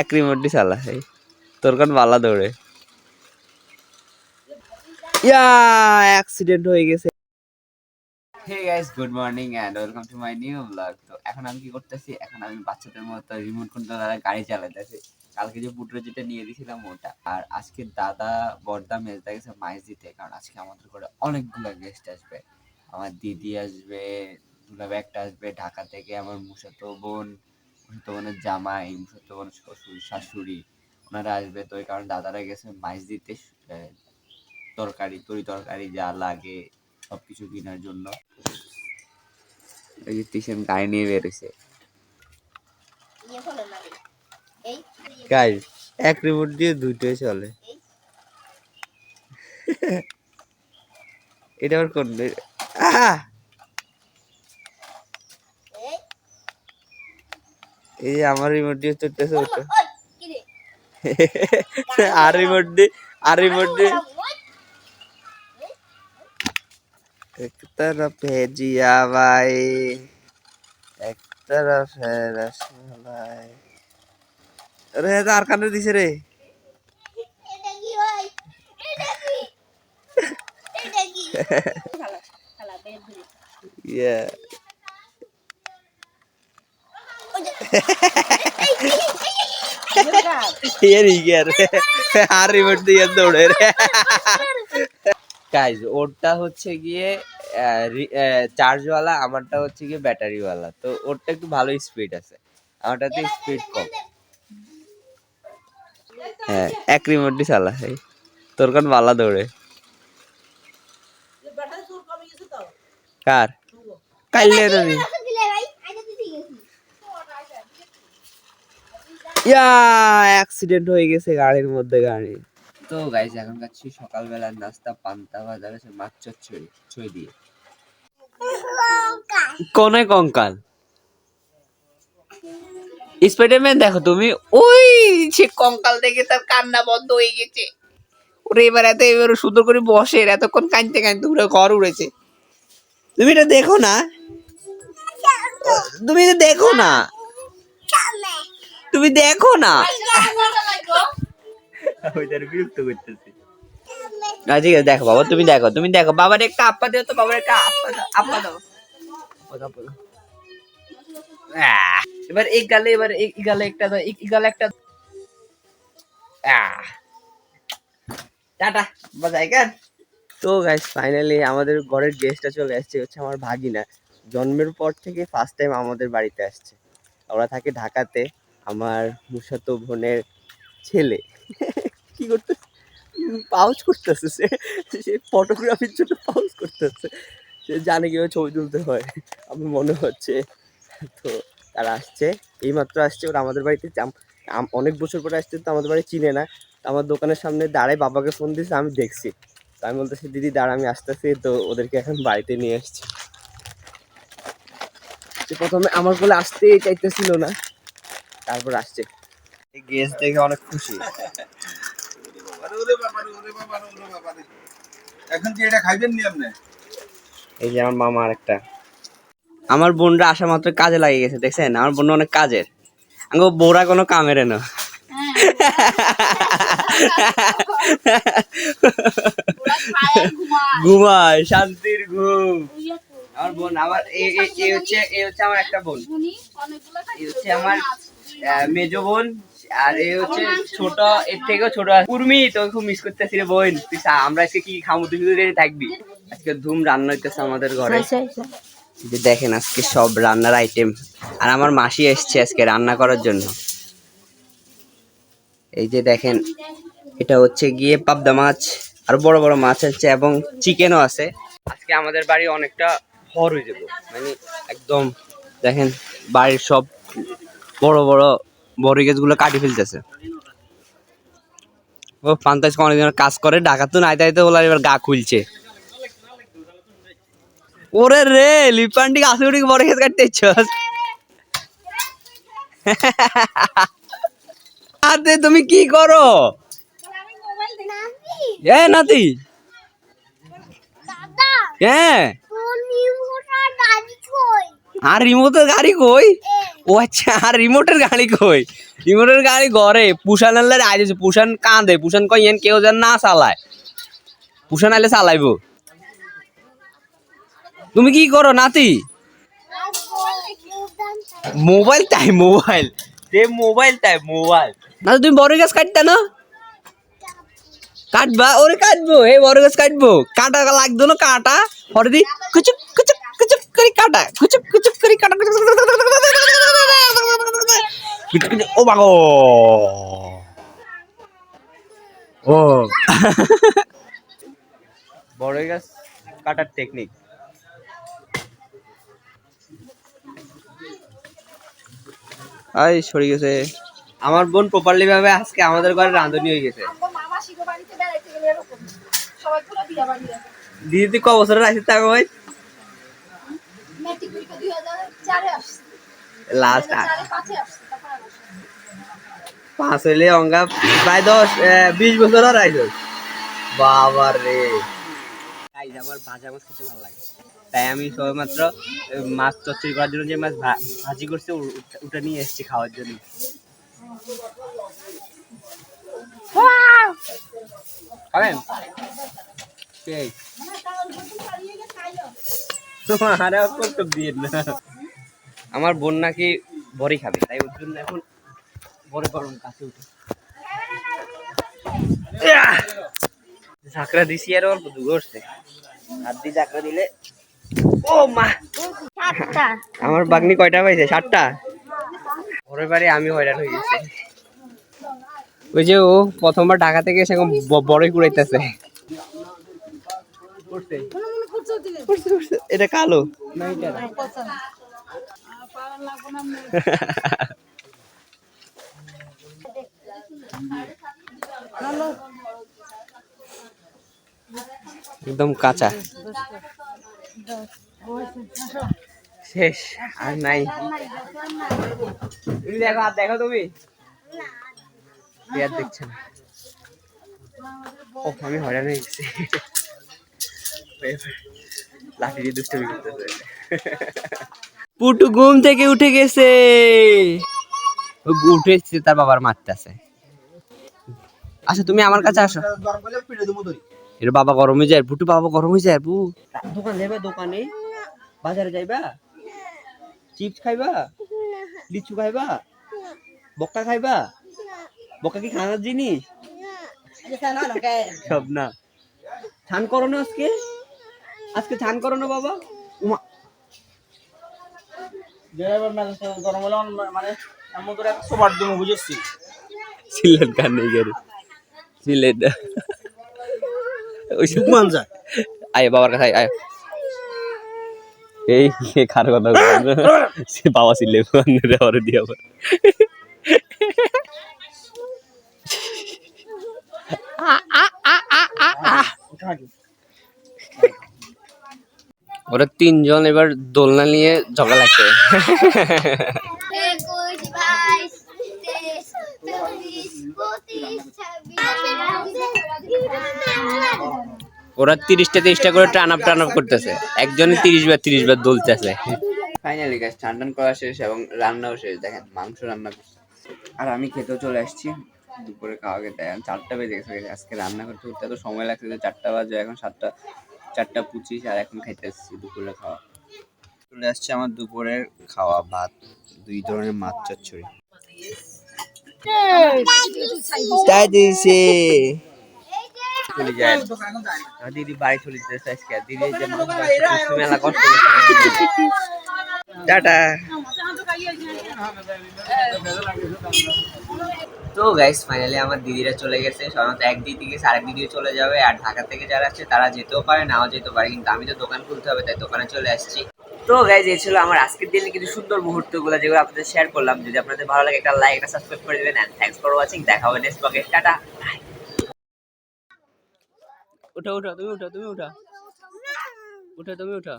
এক রিমোট দিয়ে চালা তোর কোন বালা দৌড়ে। ইয়া অ্যাক্সিডেন্ট হয়ে গেছে। Hey guys good morning and welcome to my new blog তো এখন আমি কি করতেছি? এখন আমি বাচ্চাদের মতো রিমোট কন্ট্রোল দ্বারা গাড়ি চালাতেছি কালকে যে পুট্রো যেটা নিয়ে দিয়েছিলাম ওটা। আর আজকে দাদা বর্দা মেজদা গেছে মাইজ দিতে। কারণ আজকে আমাদের ঘরে অনেকগুলো গেস্ট আসবে। আমার দিদি আসবে, দুলাভাই একটা আসবে, ঢাকা থেকে আমার মুসাতো বোন। বোনের জামাই বোনের শ্বশুর শাশুড়ি ওনারা আসবে। তো এই কারণে দাদারা গেছে মাছ দিতে তরকারি তরি তরকারি যা লাগে সবকিছু কেনার জন্য। এই যে টিশন গাড়ি নিয়ে বেরোছে ইয়ে গাইস এক রিমোট দিয়ে দুইটাই চলে। এটা আবার কোন আহ! এই এই যে আমার রিমোট দিয়ে চলতেছে ওটা ওই, কি রে? আর রিমোট দিয়ে আর রিমোট দিয়ে ওই, एक तरफ है जिया भाई एक तरफ है रसमलाई अरे ये तो আর কানে দিছে রে এটা কি ভাই? এটা কি? এটা কি? খালা, খালা, বের ধরে। ইয়া চার্জওয়ালা আমারটা হচ্ছে গিয়ে ব্যাটারিওয়ালা তো ওরটা একটু ভালো স্পিড আছে। আমারটাতে স্পিড কম। হ্যাঁ এক রিমোট দিয়ে চালা তোর কোন বালা দৌড়ে? কার? কাইলে তুমি রাখা দিলে ভাই, আগে দিতে গেছি। ইয়া অ্যাক্সিডেন্ট হয়ে গেছে গাড়ির মধ্যে গাড়ি। তো গাইস এখন খাচ্ছি সকালবেলার নাস্তা পান্তা ভাজা গেছে মাছ চচ্চড়ি ছই দিয়ে। কোনে কঙ্কাল? স্পাইডারম্যান দেখো তুমি ওই সে কঙ্কাল দেখে তার কান্না বন্ধ হয়ে গেছে। ওরে এবার এত এবার সুন্দর করে বসে এতক্ষণ কাঁদতে কাঁদতে উড়ে ঘর উড়েছে। তুমি এটা দেখো না? তুমি এটা দেখো না? তুমি দেখো না। ওইটার বিরক্ত করতেছি। না ঠিক আছে দেখো বাবা তুমি দেখো তুমি দেখো। বাবার একটা আপ্পা দিও তো বাবার একটা আপ্পা দাও আপ্পা এবার এক গালে এবার এক এই গালে একটা দাও এক এই গালে একটা আহ। টাটা বাজাই কেন? তো গাইস ফাইনালি আমাদের ঘরের গেস্টটা চলে আসছে হচ্ছে আমার ভাগিনা। জন্মের পর থেকে ফার্স্ট টাইম আমাদের বাড়িতে আসছে। ওরা থাকে ঢাকাতে। আমার মুসাতো বোনের ছেলে। কি করতে? পাউজ করতেছে সে। সে ফটোগ্রাফির জন্য পাউজ করতেছে। সে জানে কীভাবে ছবি তুলতে হয়। আমার মনে হচ্ছে তো তারা আসছে। এইমাত্র আসছে ওরা আমাদের বাড়িতে। অনেক বছর পরে আসছে তো আমাদের বাড়ি চিনে না। তো আমার দোকানের সামনে দাঁড়ায় বাবাকে ফোন দিয়েছে আমি দেখছি। তো আমি বলতেছি, দিদি, দাঁড়া, আমি আসতেছি। তো ওদেরকে এখন বাড়িতে নিয়ে আসছি। প্রথমে আমার কোলে আসতেই চাইতেছিল না। তারপর আসছে। গেস্ট দেখে অনেক খুশি। ওরে বাবারে, ওরে বাবারে, ওরে বাবারে। এখন কি এটা খাইবেন নি আপনি? এই যে আমার মামা আরেকটা। আমার বোনরা আসা মাত্র কাজে লাগে গেছে দেখছেন? আমার বোন অনেক কাজের। আমি বোরা কোনো কামের না ঘুমায় শান্তির ঘুম। আমার বোন আমার এ হচ্ছে এ হচ্ছে আমার একটা বোন। এই হচ্ছে আমার মেজো বোন আর এ হচ্ছে ছোট এর থেকেও ছোট আছে। কুর্মি তোকে খুব মিস করতেছি রে বোন। তুই আমরা আজকে কি খামু? তুই শুধু রেডি থাকবি। আজকে ধুম রান্না হইতেছে আমাদের ঘরে। যে দেখেন আজকে সব রান্নার আইটেম আর আমার মাসি এসছে আজকে রান্না করার জন্য। এই যে দেখেন এটা হচ্ছে গিয়ে পাবদা মাছ। আর বড় বড় মাছ আছে এবং চিকেনও আছে। আজকে আমাদের বাড়ি অনেকটা ভর হয়ে যাব। মানে একদম দেখেন বাড়ির সব বড় বড় বড় গাছগুলো কাটি ফেলতেছে। ও পান্তাজ অনেকজন কাজ করে ঢাকা তো নাই তাই তো বলার এবার গা খুলছে। ওরে রে লিপান্ডি আসুড়ি বড় গাছ কাটতে ইচ্ছস আরে তুমি কি করো। এ নাতি। হ্যাঁ? আর রিমোটের গাড়ি কই? ও আচ্ছা আর রিমোটের গাড়ি কই? রিমোটের গাড়ি ঘরে। পুষান আনলে আইছে পুষান কাঁদে। পুষান কই এন কেউ যেন না চালায়। পুষান আইলে চালাইবো। তুমি কি করো, নাতি? মোবাইল তাই মোবাইল। যে মোবাইল তাই মোবাইল। না তুমি বড় গাছ কাটতে না? কাটবা? ওরে কাটবো, এই বড় গাছ কাটবো। কাটা লাগতো না, কাটা? পরে দি, কুচুপ কুচুপ কুচুপ করে কাটা। কুচুপ কুচুপ কুচুপ কুচুপ কুচুপ ও বাগো ও বড় গাছ কাটার টেকনিক আই সরে গেছে। আমার বোন প্রপারলি ভাবে আজকে আমাদের ঘরে রাঁধুনি হয়ে গেছে। দিদি তুই ক বছরের আছিস তাকে ভাই লাস্ট চারে পাঁচে আসছে তারপর আর আসছে না। পাঁচ হইলে অঙ্গা প্রায় দশ বিশ বছর আর আইস বাবা রে গাইজ আমার ভাজা মাছ খেতে ভালো লাগে। তাই আমি সবে মাত্র আহ, মাছ চচ্চড়ি করার জন্য যে মাছ ভাজি করছে ওটা- নিয়ে এসেছি খাওয়ার জন্য। খাবেন? আমার বোন নাকি বড়ি খাবে তাই ওর জন্য এখন গরম কাছে উঠে। ঝাঁকড়া দিছি আর অল্প হাত দিয়ে ঝাঁকড়া দিলে ও মা! আমার বাগনি কয়টা পাইছে সাতটা? ঘরের বাড়ি আমি হয়রান হয়ে গেছি। ওই যে ও প্রথমবার ঢাকা থেকে এসে এখন বড়ই কুড়াইতেছে। এটা কালো? না এটা একদম কাঁচা। শেষ আর নাই। দেখো আর দেখো তুমি? পেয়ার দেখছে না। ও আমি হয়রান হয়ে গেছি। লাঠি দিয়ে দুষ্টমি করতেছে পুটু ঘুম থেকে উঠে গেছে। ও উঠে এসেছে তার বাবার মারতেছে। আচ্ছা তুমি আমার কাছে আসো। এর বাবা গরম হয়ে যায় পুটু বাবা গরম হয়ে যায় বু দোকান যাইবা দোকানে? বাজারে যাইবা? চিপস খাইবা? লিচু খাইবা? বক্কা খাইবা? বক্কা কি খানার জিনিস? সব না। ছান করো না আজকে। আজকে ছান করো না বাবা। উমা ড্রাইভার গরম হলে মানে এমন করে একটা সোবার দেবো বুঝেছি সিলেট গান নেই গেরে সিলেট। ওই মান যায়। আয় বাবার কাছে আয়, আয়। এই কার কথা? সে বাবা ছিলে রে ওরে দিয়ে আবার। ওরা তিনজন এবার দোলনা নিয়ে ঝগড়া লাগছে। ওরা তিরিশটা তিরিশটা করে টান আপ টান আপ করতেছে। একজনে তিরিশ বার তিরিশ বার দোলতেছে। ফাইনালি গাছ টান টান করা শেষ এবং রান্নাও শেষ। দেখেন, মাংস রান্না আর আমি খেতেও চলে আসছি। দুপুরে খাওয়া খেতে। চারটা বেজে গেছে আজকে রান্না করতে করতে এত সময় লাগছে যে চারটা বাজে, এখন সাতটা, চারটা পঁচিশ, আর এখন খাইতে আসছি দুপুরে খাওয়া। চলে আসছে আমার দুপুরের খাওয়া, ভাত, দুই ধরনের মাছ চচ্চড়ি। তাই দিয়েছে চলে যায়। দিদি বাড়ি চলে যেতে আজকে। দিদি মেলা কষ্ট টাটা। তো গাইস ফাইনালি আমার দিদিরা চলে গেছে। সাধারণত এক দিদি গেছে আরেক দিদিও চলে যাবে। আর ঢাকা থেকে যারা আছে তারা যেতেও পারে নাও যেতে পারে। কিন্তু আমি তো দোকান খুলতে হবে তাই দোকানে চলে আসছি। তো গাইজ এই ছিল আমার আজকের দিনে কিন্তু সুন্দর মুহূর্তগুলো যেগুলো আপনাদের শেয়ার করলাম। যদি আপনাদের ভালো লাগে একটা লাইক একটা সাবস্ক্রাইব করে দেবেন এন্ড থ্যাঙ্কস ফর ওয়াচিং দেখা হবে নেক্সট ব্লগে টাটা উঠা উঠা, তুমি উঠা তুমি উঠা। উঠা, তুমি উঠো।